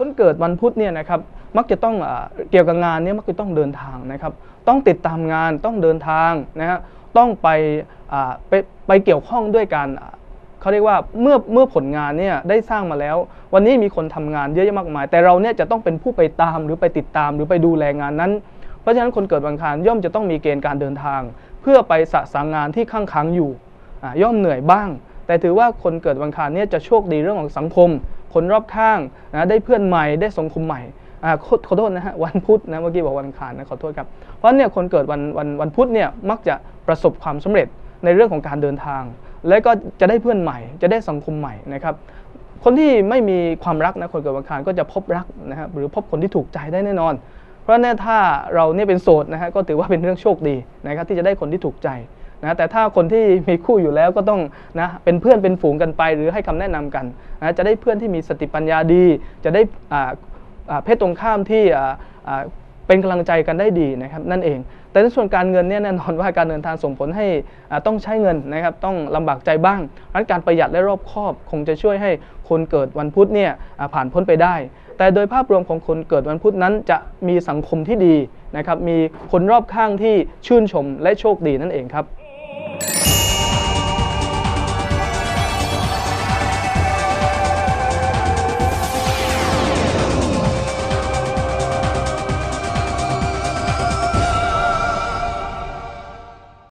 คนเกิดวันพุธเนี่ยนะครับมักจะต้องอเกี่ยวกับงานเนี่ยมักจะต้องเดินทางนะครับ ต้องติดตามงานต้องเดินทางนะฮะต้องไปไปไปเกี่ยวข้องด้วยการเขาเรียกว่าเมื่อเมื่อผลงานเนี่ยได้สร้างมาแล้ว วันนี้มีคนทำงานเยอะแยะมากมาย แต่เราเนี่ยจะต้องเป็นผู้ไปตามหรือไปติดตามหรือไปดูแลงานนั้น เพราะฉะนั้นคนเกิดวันคารย่อมจะต้องมีเกณฑ์การเดินทาง เพื่อไปสะสางงานที่ข้างค้างอยู่ย่อมเหนื่อยบ้าง แต่ถือว่าคนเกิดวันคารเนี่ยจะโชคดีเรื่องของสังคม คนรอบข้างนะได้เพื่อนใหม่ได้สังคมใหม่ขอขอโทษนะฮะวันพุธนะเมื่อกี้บอกวันคารนะขอโทษครับเพราะเนี่ยคนเกิดวันวันวันพุธเนี่ยมักจะประสบความสำเร็จในเรื่องของการเดินทาง และก็จะได้เพื่อนใหม่ จะได้สังคมใหม่นะครับคนที่ไม่มีความรักนะคนเกิดวันคารก็จะพบรักนะครับหรือพบคนที่ถูกใจได้แน่นอน เพราะเนี่ยถ้าเราเนี่ยเป็นโสดนะฮะก็ถือว่าเป็นเรื่องโชคดีนะครับที่จะได้คนที่ถูกใจ นะแต่ถ้าคนที่มีคู่อยู่แล้วก็ต้องนะเป็นเพื่อนเป็นฝูงกันไป หรือให้คำแนะนำกันนะจะได้เพื่อนที่มีสติปัญญาดี จะได้อ่าเพศตรงข้ามที่เป็นกำลังใจกันได้ดีนะครับนั่นเอง แต่ในส่วนการเงินเนี่ยแน่นอนว่าการเดินทางส่งผลให้ต้องใช้เงินนะครับต้องลำบากใจบ้างนั้นการประหยัดและรอบคอบ คงจะช่วยให้คนเกิดวันพุธเนี่ยผ่านพ้นไปได้ แต่โดยภาพรวมของคนเกิดวันพุธนั้นจะมีสังคมที่ดีนะครับมีคนรอบข้างที่ชื่นชมและโชคดีนั่นเองครับ